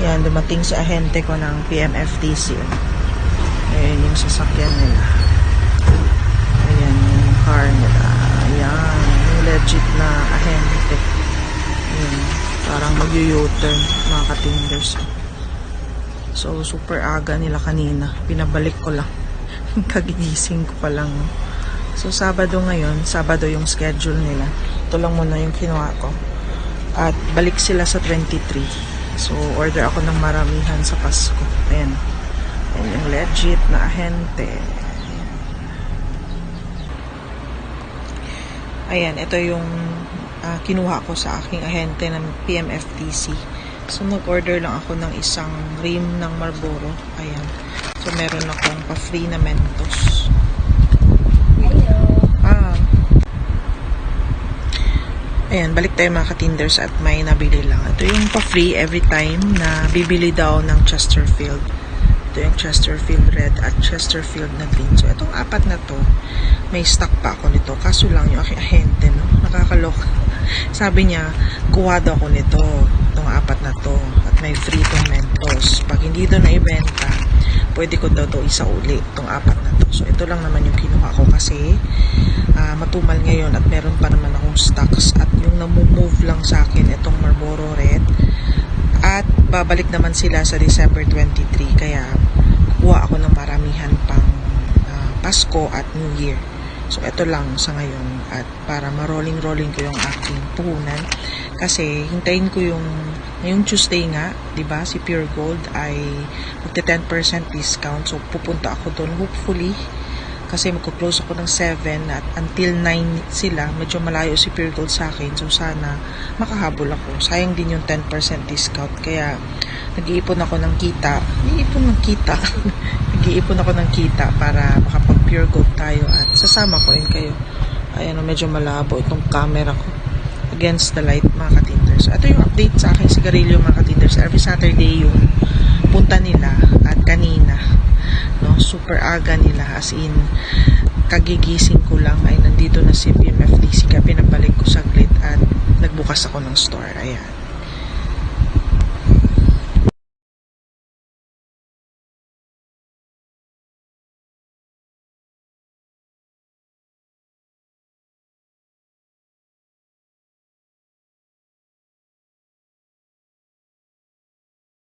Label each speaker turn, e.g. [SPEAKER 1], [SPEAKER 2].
[SPEAKER 1] Yan, dumating si ahente ko ng PMFTC. Ayan yung sasakyan nila. Ayan yung car nila. Ayan, yung legit na ahente. Ayan, parang mag-u-turn mga katinders. So, super aga nila kanina. Pinabalik ko lang. Kagigising ko pa lang. So, Sabado ngayon. Sabado yung schedule nila. Ito lang muna yung kinuha ko. At balik sila sa 23. So, order ako ng maramihan sa Pasko. Ayan. Ayan yung legit na ahente. Ayan, ito yung ah, kinuha ko sa aking ahente ng PMFTC. So, nag-order lang ako ng isang rim ng Marlboro. Ayan. So, meron akong pa-free na Mentos. Ayan, balik tayo mga katinders at may nabili lang. Ito yung pa-free every time na bibili daw ng Chesterfield. Ito yung Chesterfield Red at Chesterfield na green. So, itong apat na to, may stock pa ako nito. Kaso lang yung aking ahente, no? Nakakaloka. Sabi niya, kuha daw ako nito. Itong apat na to. At may free tong Mentos. Pag hindi daw na-ibenta, pwede ko daw to isa uli. Itong apat na to. So, ito lang naman yung kinuha ko kasi ah, matumal ngayon at meron pa naman akong stocks. At yung namumove lang sa akin, itong Marlboro Red. At babalik naman sila sa December 23. Kaya, kuha ako ng maramihan pang ah, Pasko at New Year. So, ito lang sa ngayon. At para ma-rolling-rolling ko yung aking puhunan. Kasi, hintayin ko yung, ngayong Tuesday nga, di ba, si Pure Gold ay magte 10% discount. So, pupunta ako doon. Hopefully, kasi magko-close ako ng 7 at until 9 sila, medyo malayo si Pure Gold sa akin. So, sana makahabol ako. Sayang din yung 10% discount. Kaya, nag-iipon ako ng kita. Nag-iipon ng kita. nag-iipon ako ng kita para makapag pure gold tayo at sasama ko rin kayo. Ayan, medyo malabo itong camera ko against the light mga katinders. Ito yung update sa aking sigarilyo mga katinders. Every Saturday yung punta nila at kanina no super aga nila as in kagigising ko lang ay nandito na si PMFDC kaya pinabalik ko saglit at nagbukas ako ng store ayan